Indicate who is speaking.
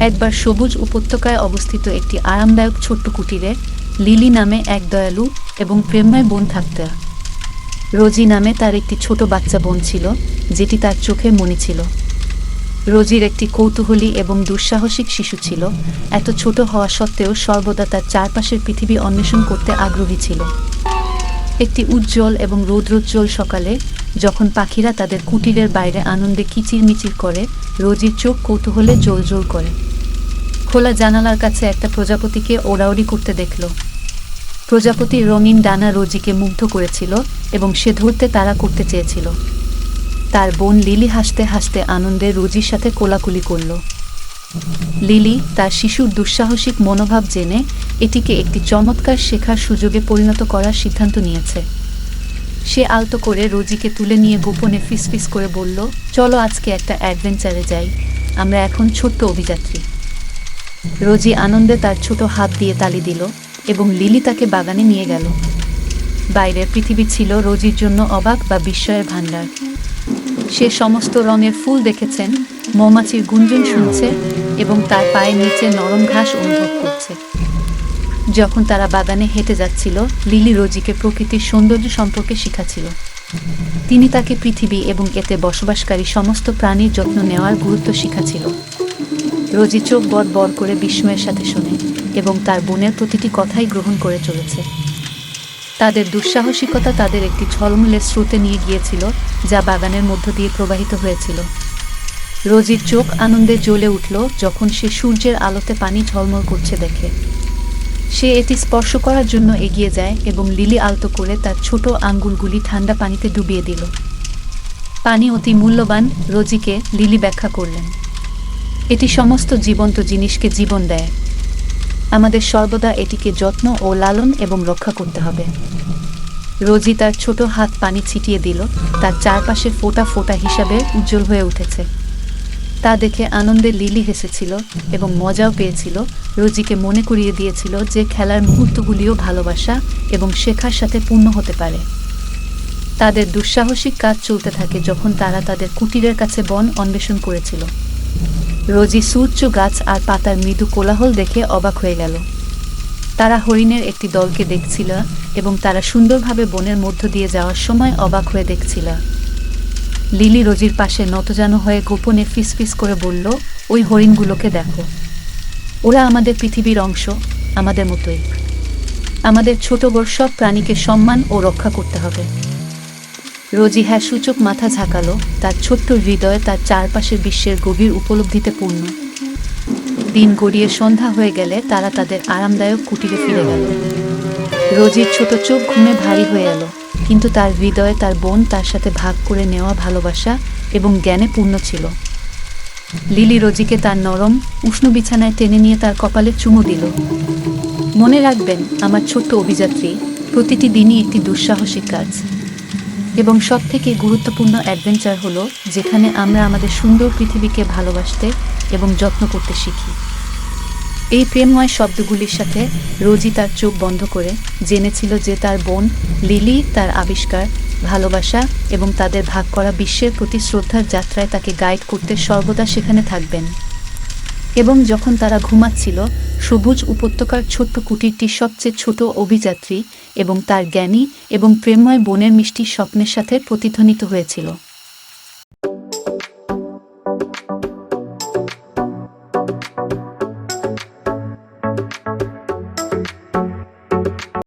Speaker 1: একবার সবুজ উপত্যকায় অবস্থিত একটি আরামদায়ক ছোট্ট কুটিরে লিলি নামে এক দয়ালু এবং প্রেমময় বোন থাকত। রোজি নামে তার একটি ছোট বাচ্চা বোন ছিল, যেটি তার চোখের মণি ছিল। রোজির একটি কৌতূহলী এবং দুঃসাহসিক শিশু ছিল, এত ছোট হওয়া সত্ত্বেও সর্বদা তার চারপাশের পৃথিবী অন্বেষণ করতে আগ্রহী ছিল। একটি উজ্জ্বল এবং রৌদ্রোজ্জ্বল সকালে, যখন পাখিরা তাদের কুটিরের বাইরে আনন্দে কিচিরমিচির করে, রোজির চোখ কৌতূহলে জোল করে। খোলা জানালার কাছে একটা প্রজাপতিকে ওড়াউড়ি করতে দেখল। প্রজাপতির রঙিন ডানা রোজিকে মুগ্ধ করেছিল এবং সে ধরতে তারা করতে চেয়েছিল। তার বোন লিলি হাসতে হাসতে আনন্দে রোজির সাথে কোলাকুলি করল। লিলি তার শিশুর দুঃসাহসিক মনোভাব জেনে এটিকে একটি চমৎকার শেখার সুযোগে পরিণত করার সিদ্ধান্ত নিয়েছে। সে আলতো করে রোজিকে তুলে নিয়ে গোপনে ফিসফিস করে বলল, চলো আজকে একটা অ্যাডভেঞ্চারে যাই। আমরা এখন ছোট্ট অভিযাত্রী। রোজি আনন্দে তার ছোট হাত দিয়ে তালি দিল এবং লিলি তাকে বাগানে নিয়ে গেল। বাইরের পৃথিবী ছিল রোজির জন্য অবাক বা বিস্ময়ের ভাণ্ডার। সে সমস্ত রঙের ফুল দেখেছেন, মৌমাছির গুঞ্জন শুনছে এবং তার পায়ের নিচে নরম ঘাস অনুভব করছে। যখন তারা বাগানে হেঁটে যাচ্ছিল, লিলি রোজিকে প্রকৃতির সৌন্দর্য সম্পর্কে শিখাছিল তিনি তাকে পৃথিবী এবং এতে বসবাসকারী সমস্ত প্রাণীর যত্ন নেওয়ার গুরুত্ব শিখাছিল রোজি চোখ বড় বর করে বিস্ময়ের সাথে শোনে এবং তার বোনের প্রতিটি কথাই গ্রহণ করে চলেছে। তাদের দুঃসাহসিকতা তাদের একটি ঝলমলে স্রোতে নিয়ে গিয়েছিল, যা বাগানের মধ্য দিয়ে প্রবাহিত হয়েছিল। রোজির চোখ আনন্দে জ্বলে উঠল যখন সে সূর্যের আলোতে পানি ঝলমল করছে দেখে। সে এটি স্পর্শ করার জন্য এগিয়ে যায় এবং লিলি আলতো করে তার ছোট আঙ্গুলগুলি ঠান্ডা পানিতে ডুবিয়ে দিল। পানি অতি মূল্যবান, রোজিকে লিলি ব্যাখ্যা করলেন। এটি সমস্ত জীবন্ত জিনিসকে জীবন দেয়। আমাদের সর্বদা এটিকে যত্ন ও লালন এবং রক্ষা করতে হবে। রোজি তার ছোট হাত পানি ছিটিয়ে দিল, তার চারপাশে ফোঁটা ফোঁটা হিসাবে উজ্জ্বল হয়ে উঠেছে। তা দেখে আনন্দে লিলি হেসেছিল এবং মজাও পেয়েছিল। রোজিকে মনে করিয়ে দিয়েছিল যে খেলার মুহূর্তগুলিও ভালোবাসা এবং শেখার সাথে পূর্ণ হতে পারে। তাদের দুঃসাহসিক কাজ চলতে থাকে যখন তারা তাদের কুটিরের কাছে বন অন্বেষণ করেছিল। রোজি সুউচ্চ গাছ আর পাতার মৃদু কোলাহল দেখে অবাক হয়ে গেল। তারা হরিণের একটি দলকে দেখছিল এবং তারা সুন্দরভাবে বনের মধ্য দিয়ে যাওয়ার সময় অবাক হয়ে দেখছিল। লিলি রোজির পাশে নতজানো হয়ে গোপনে ফিসফিস করে বলল, ওই হরিণগুলোকে দেখো। ওরা আমাদের পৃথিবীর অংশ, আমাদের মতোই। আমাদের ছোট বড় সব প্রাণীকে সম্মান ও রক্ষা করতে হবে। রোজি হ্যাঁ সূচক মাথা ঝাঁকালো। তার ছোট্ট হৃদয় তার চারপাশের বিশ্বের গভীর উপলব্ধিতে পূর্ণ। দিন গড়িয়ে সন্ধ্যা হয়ে গেলে তারা তাদের আরামদায়ক কুটিরে ফিরে গেল। রোজির ছোট চোখ ঘুমে ভারী হয়ে এলো। কিন্তু তার হৃদয়ে, তার বোন তার সাথে ভাগ করে নেওয়া ভালোবাসা এবং জ্ঞানে পূর্ণ ছিল। লিলি রোজিকে তার নরম, উষ্ণ বিছানায় টেনে নিয়ে তার কপালে চুমু দিল। মনে রাখবেন, আমার ছোট্ট অভিযাত্রী, প্রতিটি দিনই একটি দুঃসাহসিক কাজ। এবং সব থেকে গুরুত্বপূর্ণ অ্যাডভেঞ্চার হলো যেখানে আমরা আমাদের সুন্দর পৃথিবীকে ভালোবাসতে এবং যত্ন করতে শিখি। এই প্রেমময় শব্দগুলির সাথে রোজি তার চোখ বন্ধ করে জেনেছিল যে তার বোন লিলি তার আবিষ্কার, ভালোবাসা এবং তাদের ভাগ করা বিশ্বের প্রতি শ্রদ্ধার যাত্রায় তাকে গাইড করতে সর্বদা সেখানে থাকবেন। এবং যখন তারা ঘুমাচ্ছিল, সবুজ উপত্যকার ছোট্ট কুটিরটি সবচেয়ে ছোট অভিযাত্রী এবং তার জ্ঞানী এবং প্রেময় বনের মিষ্টি স্বপ্নের সাথে প্রতিধ্বনিত হয়েছিল।